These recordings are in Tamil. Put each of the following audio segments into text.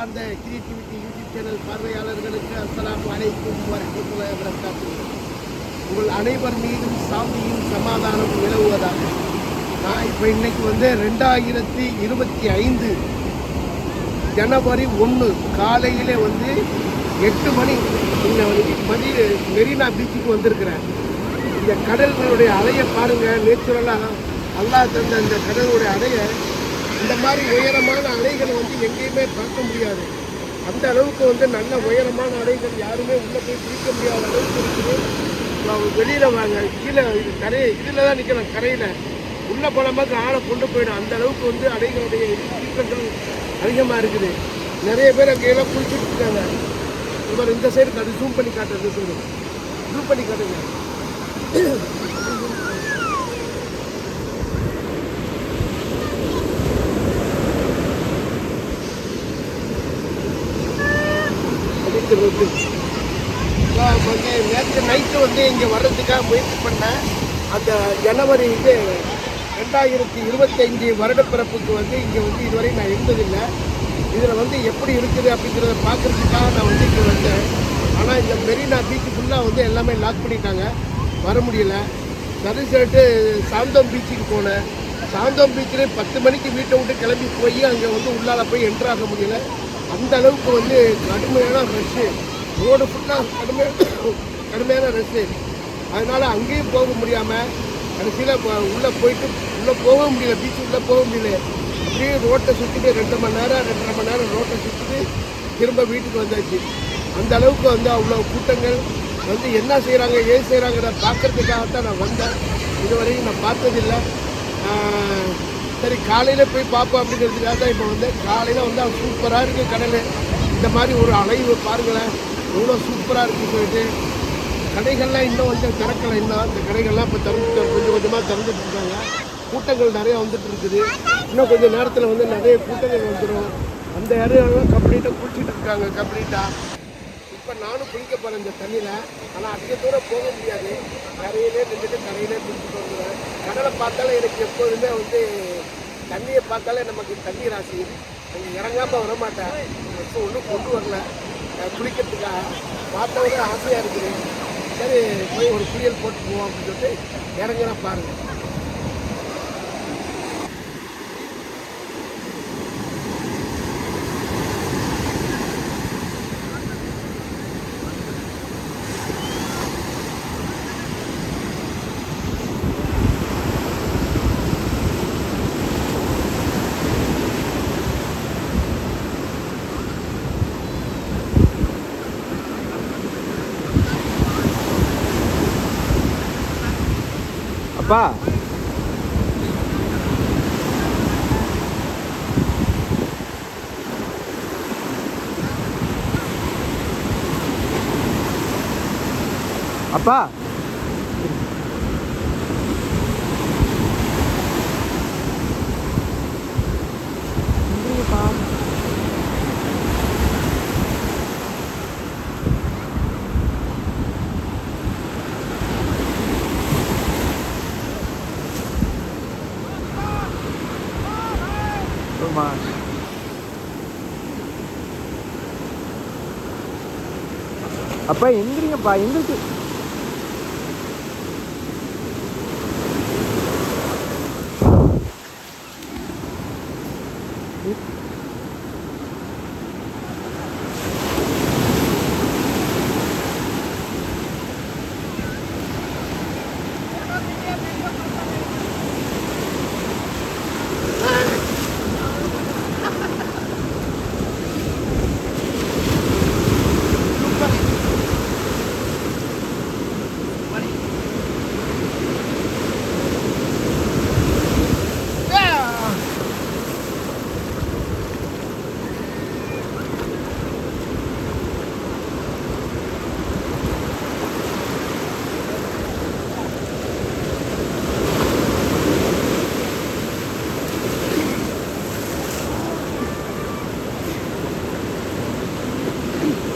சார்ந்த கிரியேட்டிவிட்டி யூடியூப் சேனல் பார்வையாளர்களுக்கு அஸ்லாம் அலைக்கும் வரஹ்மத்துல்லாஹி உங்கள் அனைவர் மீதும் சாந்தியும் சமாதானம் நிலவுவதாக. நான் இப்போ இன்னைக்கு வந்து ரெண்டாயிரத்தி இருபத்தி ஐந்து ஜனவரி ஒன்று காலையிலே வந்து எட்டு மணி இந்த மணி மெரினா பீச்சுக்கு வந்திருக்கிறேன். இந்த கடல்களுடைய அலையை பாருங்கள் நேச்சுரலாக அல்லாஹ் தந்த இந்த கடலுடைய அலையை இந்த மாதிரி உயரமான அலைகளை வந்து எங்கேயுமே பார்க்க முடியாது. அந்த அளவுக்கு வந்து நல்ல உயரமான அலைகள் யாருமே உள்ளே போய் பிடிக்க முடியாத அளவுக்கு இருக்குது. வெளியில் வாங்க கீழே இது கரை இதில் தான் நிற்கிறேன் கரையில். உள்ளே போனமாக்கு ஆளை கொண்டு போயிடும். அந்த அளவுக்கு வந்து அலைகளுடைய சீக்கிரங்கள் அதிகமாக இருக்குது. நிறைய பேர் அங்கே எல்லாம் குளிச்சுட்டு இருக்காங்க. இவர் இந்த சைடு காட்டு ஜூம் பண்ணி காட்டுறது இந்த ஜூம் பண்ணி காட்டுங்க. இருக்குது வந்து நான் வந்து நேற்று நைட்டு வந்து இங்கே வர்றதுக்காக முயற்சி பண்ணேன். அந்த ஜனவரி இது ரெண்டாயிரத்தி இருபத்தஞ்சி வருடப்பிறப்புக்கு வந்து இங்கே வந்து இதுவரை நான் இருந்ததில்லை. இதில் வந்து எப்படி இருக்குது அப்படிங்கிறத பார்க்குறதுக்காக நான் வந்து இங்கே வந்தேன். ஆனால் இந்த மெரினா பீச்சு ஃபுல்லாக வந்து எல்லாமே லாக் பண்ணிட்டாங்க. வர முடியல. சரி சொல்லிட்டு சாந்தோம் பீச்சுக்கு போனேன். சாந்தோம் பீச்சில் பத்து மணிக்கு வீட்டை விட்டு கிளம்பி போய் அங்கே வந்து உள்ளால போய் என்ட்ராக முடியலை முடியல. அந்த அளவுக்கு வந்து கடுமையான ரஷ்ஷு ரோடு ஃபுல்லாக கடுமையான கடுமையான ரஷ்ஷு அதனால் அங்கேயும் போக முடியாமல் கடைசியில் உள்ளே போயிட்டு உள்ளே போக முடியல பீச் உள்ளே போக முடியல. அப்படியே ரோட்டை சுற்றிட்டு ரெண்டு மணி நேரம் ரெண்டரை மணி நேரம் ரோட்டை சுற்றிட்டு திரும்ப வீட்டுக்கு வந்தாச்சு. அந்த அளவுக்கு வந்து அவ்வளோ கூட்டங்கள். வந்து என்ன செய்கிறாங்க ஏன் செய்கிறாங்கிறத பார்க்கறதுக்காகத்தான் நான் வந்தேன். இதுவரையும் நான் பார்த்ததில்லை. சரி காலையில் போய் பார்ப்போம் அப்படிங்கிறதுக்காக தான் இப்போ வந்து காலையில் வந்து சூப்பராக இருக்குது கடல் இந்த மாதிரி ஒரு அலைவு பாருங்களேன். எவ்வளோ சூப்பராக இருக்குன்னு சொல்லிட்டு. கடைகள்லாம் இன்னும் வந்து திறக்கலை இன்னும். அந்த கடைகள்லாம் இப்போ திறந்து கொஞ்சம் கொஞ்சமாக திறந்துட்டு இருக்காங்க. கூட்டங்கள் நிறையா வந்துட்டு இருக்குது. இன்னும் கொஞ்சம் நேரத்தில் வந்து நிறைய கூட்டங்கள் வந்துடும் அந்த இடம் கம்ப்ளீட்டாக குளிச்சுட்டு இருக்காங்க கம்ப்ளீட்டாக இப்போ நானும் குளிக்க போகிறேன் இந்த தண்ணியில். ஆனால் அதிக தூரம் போக முடியாது. கரையிலே நின்றுட்டு கரையிலே குளிச்சுட்டு வந்துடுவேன். கடலை பார்த்தாலே எனக்கு எப்போதுமே வந்து தண்ணியை பார்த்தாலே நமக்கு தண்ணி ராசி. அங்கே இறங்காமல் வர மாட்டேன் இப்போ ஒன்றும் கொண்டு வரல. குளிக்கிறதுக்காக பார்த்தவங்க ஆசையாக இருக்குது. சரி போய் ஒரு குளியல் போட்டு போவோம் அப்படின்னு சொல்லிட்டு இறங்குறேன் பாருங்கள் pa. Apa? Apa? அப்பா எந்திரிங்கப்பா எந்திரிச்சு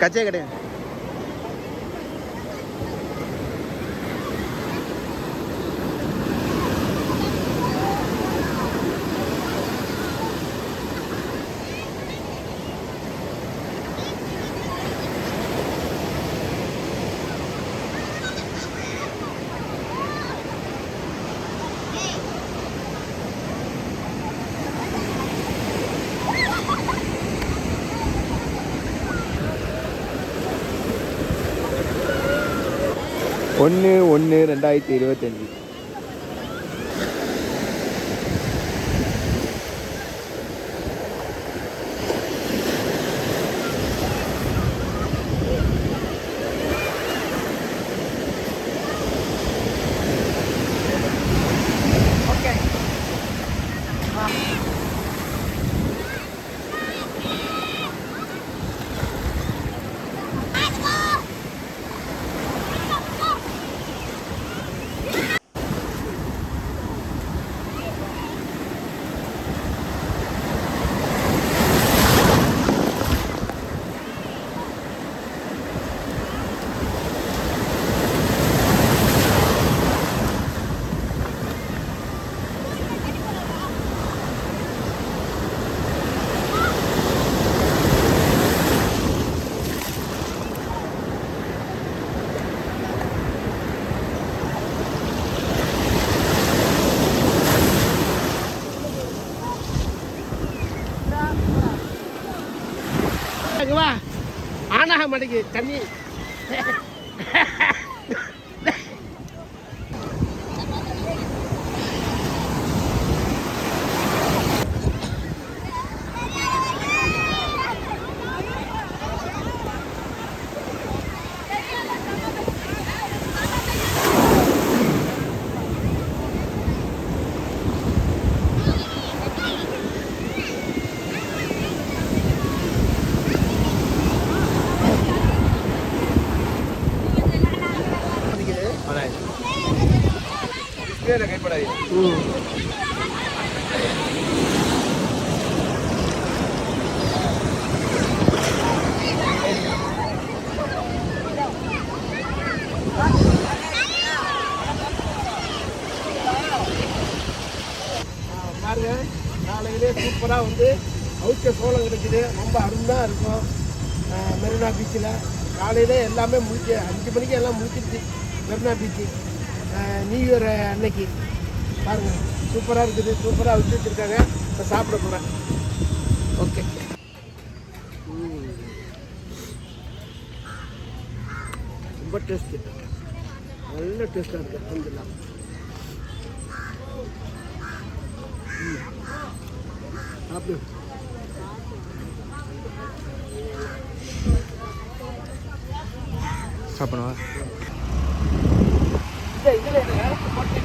கச்சே கிடையாது ஒன்று ஒன்று ரெண்டாயிரத்தி இருபத்தஞ்சி வா ஆனாக மாட்டேங்குது. தண்ணி. கைப்பிடிங்க இல்லை பாருங்க நாளையிலே சூப்பராக வந்து அவுச்ச சோளம் கிடைக்குது. ரொம்ப அருந்தாக இருக்கும். மெரினா பீச்சில். காலையில் எல்லாமே முடிச்சு அஞ்சு மணிக்கு எல்லாம் முடிச்சிருச்சு. மெரினா பீச்சு. நியூ இயர் அன்னைக்கு. பாருங்கள் சூப்பராக இருக்குது. சூப்பராக வச்சு வச்சுருக்காங்க. இப்போ சாப்பிட போகிறேன் ஓகே. ரொம்ப டேஸ்ட்டு நல்ல டேஸ்ட்டாக இருக்குது அலமதுல்லா சாப்பிடு. சாப்பிடுவா? இந்த இதில் எனக்கு போட்டு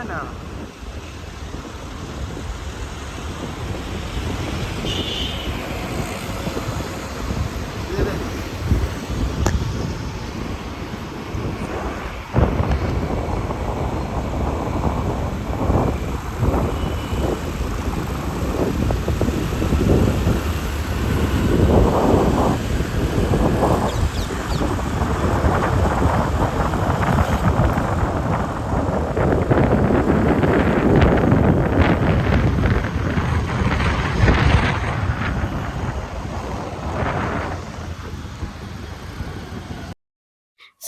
Vienna.